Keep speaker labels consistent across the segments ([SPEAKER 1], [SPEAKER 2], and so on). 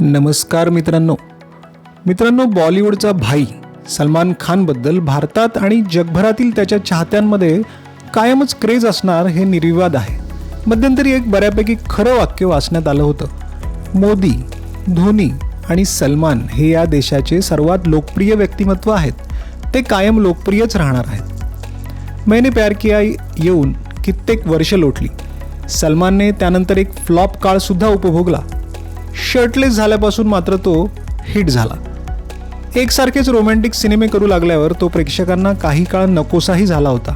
[SPEAKER 1] नमस्कार मित्रांनो. मित्रांनो बॉलिवूडचा भाई सलमान खानबद्दल भारतात आणि जगभरातील त्याच्या चाहत्यांमध्ये कायमच क्रेज असणार हे निर्विवाद आहे. मध्यंतरी एक बऱ्यापैकी खरं वाक्य वाचण्यात आलं होतं. मोदी धोनी आणि सलमान हे या देशाचे सर्वात लोकप्रिय व्यक्तिमत्व आहेत. ते कायम लोकप्रियच राहणार आहेत. मैंने प्यार किया येऊन कित्येक वर्ष लोटली. सलमानने त्यानंतर एक फ्लॉप काळसुद्धा उपभोगला. शर्टलेस झाल्यापासून मात्र तो हिट झाला. एकसारखेच रोमॅन्टिक सिनेमे करू लागल्यावर तो प्रेक्षकांना काही काळ नकोसाही झाला होता.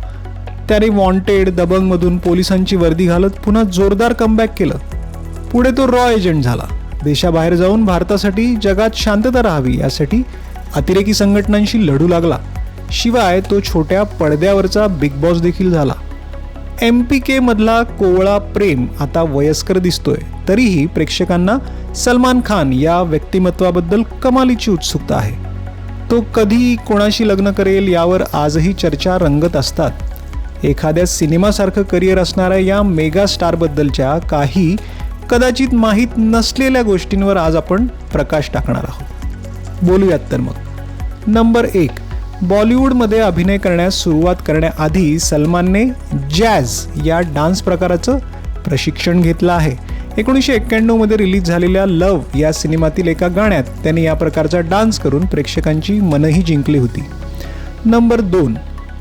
[SPEAKER 1] त्याने वॉन्टेड दबंगमधून पोलिसांची वर्दी घालत पुन्हा जोरदार कमबॅक केलं. पुढे तो रॉ एजंट झाला. देशाबाहेर जाऊन भारतासाठी जगात शांतता राहावी यासाठी अतिरेकी संघटनांशी लढू लागला. शिवाय तो छोट्या पडद्यावरचा बिग बॉस देखील झाला. एम पी केमधला कोवळा प्रेम आता वयस्कर दिसतोय. तरीही प्रेक्षकांना सलमान खान या व्यक्तिमत्वाबद्दल कमालीची उत्सुकता आहे. तो कधी कोणाशी लग्न करेल यावर आजही चर्चा रंगत असतात. एखाद्या सिनेमासारखं करिअर असणाऱ्या या मेगा स्टारबद्दलच्या काही कदाचित माहीत नसलेल्या गोष्टींवर आज आपण प्रकाश टाकणार आहोत. बोलूयात तर मग. नंबर एक बॉलिवूडमध्ये अभिनय करण्यास सुरुवात करण्याआधी सलमानने जॅझ या डान्स प्रकाराचं प्रशिक्षण घेतलं आहे. एकोणीसशे एक्क्याण्णवमध्ये रिलीज झालेल्या लव या सिनेमातील एका गाण्यात त्याने या प्रकारचा डान्स करून प्रेक्षकांची मनही जिंकली होती. नंबर दोन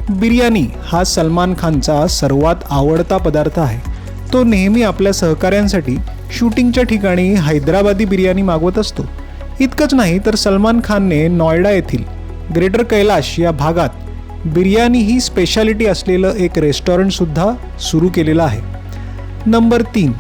[SPEAKER 1] बिर्याणी हा सलमान खानचा सर्वात आवडता पदार्थ आहे. तो नेहमी आपल्या सहकाऱ्यांसाठी शूटिंगच्या ठिकाणी हैदराबादी बिर्याणी मागवत असतो. इतकंच नाही तर सलमान खानने नॉयडा येथील ग्रेटर कैलाश या भागात बिर्याणी ही स्पेशालिटी असलेलं एक रेस्टॉरंटसुद्धा सुरू केलेलं आहे. नंबर तीन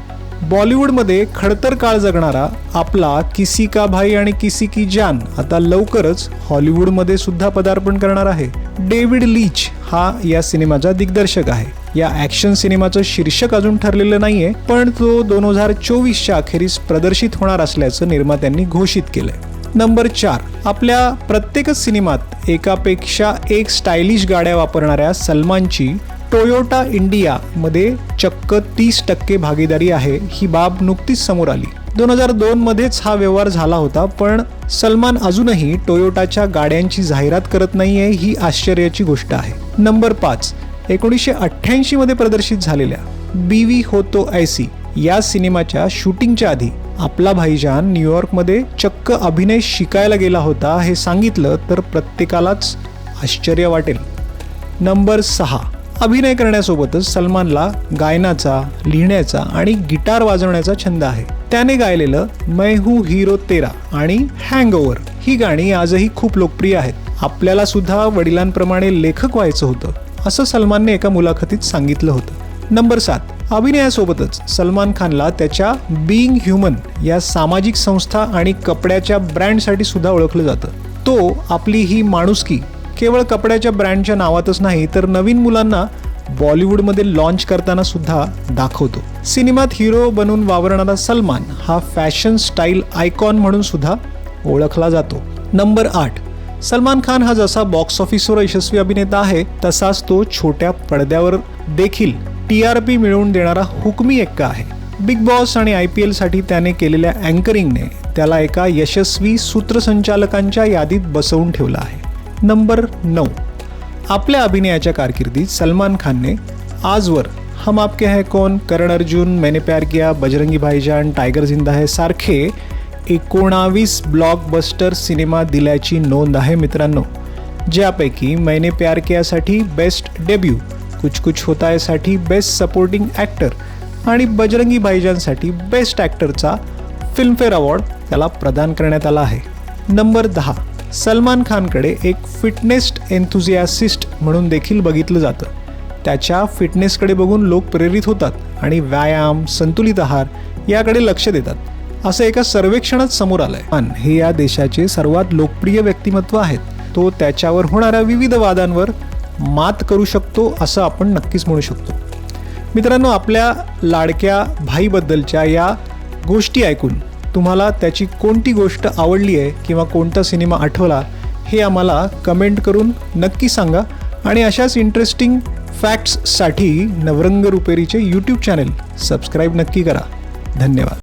[SPEAKER 1] बॉलिवूडमध्ये खडतर काळ जगणारा आपला किसी का भाई आणि किसी की जान आता लवकरच हॉलिवूडमध्ये सुद्धा पदार्पण करणार आहे. डेव्हिड लीच हा या सिनेमाचा दिग्दर्शक आहे. या ॲक्शन सिनेमाचं शीर्षक अजून ठरलेलं नाहीये पण तो दोन हजार चोवीसच्या अखेरीस प्रदर्शित होणार असल्याचं निर्मात्यांनी घोषित केलंय. नंबर चार आपल्या प्रत्येकच सिनेमात एकापेक्षा एक स्टायलिश गाड्या वापरणाऱ्या सलमानची टोयोटा इंडियामध्ये चक्क तीस टक्के भागीदारी आहे ही बाब नुकतीच समोर आली. दोन हजार दोनमध्येच हा व्यवहार झाला होता पण सलमान अजूनही टोयोटाच्या गाड्यांची जाहिरात करत नाहीये ही आश्चर्याची गोष्ट आहे. नंबर पाच एकोणीसशे अठ्ठ्याऐंशी मध्ये प्रदर्शित झालेल्या बीवी होतो ऐसी या सिनेमाच्या शूटिंगच्या आधी आपला भाईजान न्यूयॉर्कमध्ये चक्क अभिनय शिकायला गेला होता हे सांगितलं तर प्रत्येकालाच आश्चर्य वाटेल. नंबर सहा अभिनय करण्यासोबतच सलमानला गायनाचा लिहिण्याचा आणि गिटार वाजवण्याचा छंद आहे. त्याने गायलेलं मै हू हिरो तेरा आणि हँगओव्हर ही गाणी आजही खूप लोकप्रिय आहेत. आपल्याला सुद्धा वडिलांप्रमाणे लेखक व्हायचं होतं असं सलमानने एका मुलाखतीत सांगितलं होतं. नंबर सात अभिनयासोबतच सलमान खानला त्याच्या बिईंग ह्युमन या सामाजिक संस्था आणि कपड्याच्या ब्रँडसाठी सुद्धा ओळखलं जातं. तो आपली ही माणुसकी केवळ कपड्याच्या ब्रँडच्या नावातच नाही तर नवीन मुलांना बॉलिवूडमध्ये लॉन्च करताना सुद्धा दाखवतो. सिनेमात हिरो बनून वावरणारा सलमान हा फॅशन स्टाईल आयकॉन म्हणून सुद्धा ओळखला जातो. नंबर आठ. सलमान खान हा जसा बॉक्स ऑफिसवर यशस्वी अभिनेता आहे तसाच तो छोट्या पडद्यावर देखील टी आर पी मिळवून देणारा हुकमी एक्का आहे. बिग बॉस आणि आय पी एलसाठी त्याने केलेल्या अँकरिंगने त्याला एका यशस्वी सूत्रसंचालकांच्या यादीत बसवून ठेवलं आहे. नंबर नऊ. आपल्या अभिनयाच्या कारकिर्दीत सलमान खानने आजवर हम आपके है कौन करण अर्जुन मैंने प्यार किया बजरंगी भाईजान टायगर जिंदा है सारखे एकोणावीस ब्लॉकबस्टर सिनेमा दिल्याची नोंद आहे मित्रांनो ज्यापैकी मैंने प्यार कियासाठी बेस्ट डेब्यू कुछ कुछ होता साठी बेस्ट सपोर्टिंग ॲक्टर आणि बजरंगी भाईजानसाठी बेस्ट ॲक्टरचा फिल्मफेअर अवॉर्ड त्याला प्रदान करण्यात आला आहे. नंबर दहा. सलमान खानकडे एक फिटनेस एन्थुझियासिस्ट म्हणून देखील बघितलं जातं. त्याच्या फिटनेसकडे बघून लोक प्रेरित होतात आणि व्यायाम संतुलित आहार याकडे लक्ष देतात. असं एका सर्वेक्षणात समोर आलंय. खान हे या देशाचे सर्वात लोकप्रिय व्यक्तिमत्व आहेत. तो त्याच्यावर होणाऱ्या विविध वादांवर मात करू शकतो असं आपण नक्कीच म्हणू शकतो. मित्रांनो आपल्या लाडक्या भाईबद्दलच्या या गोष्टी ऐकून तुम्हाला त्याची कोणती गोष्ट आवडली आहे किंवा कोणता सिनेमा आठवला हे आम्हाला कमेंट करून नक्की सांगा. आणि अशाच इंटरेस्टिंग फॅक्ट्ससाठी नवरंग रुपेरीचे यूट्यूब चॅनेल सबस्क्राईब नक्की करा. धन्यवाद.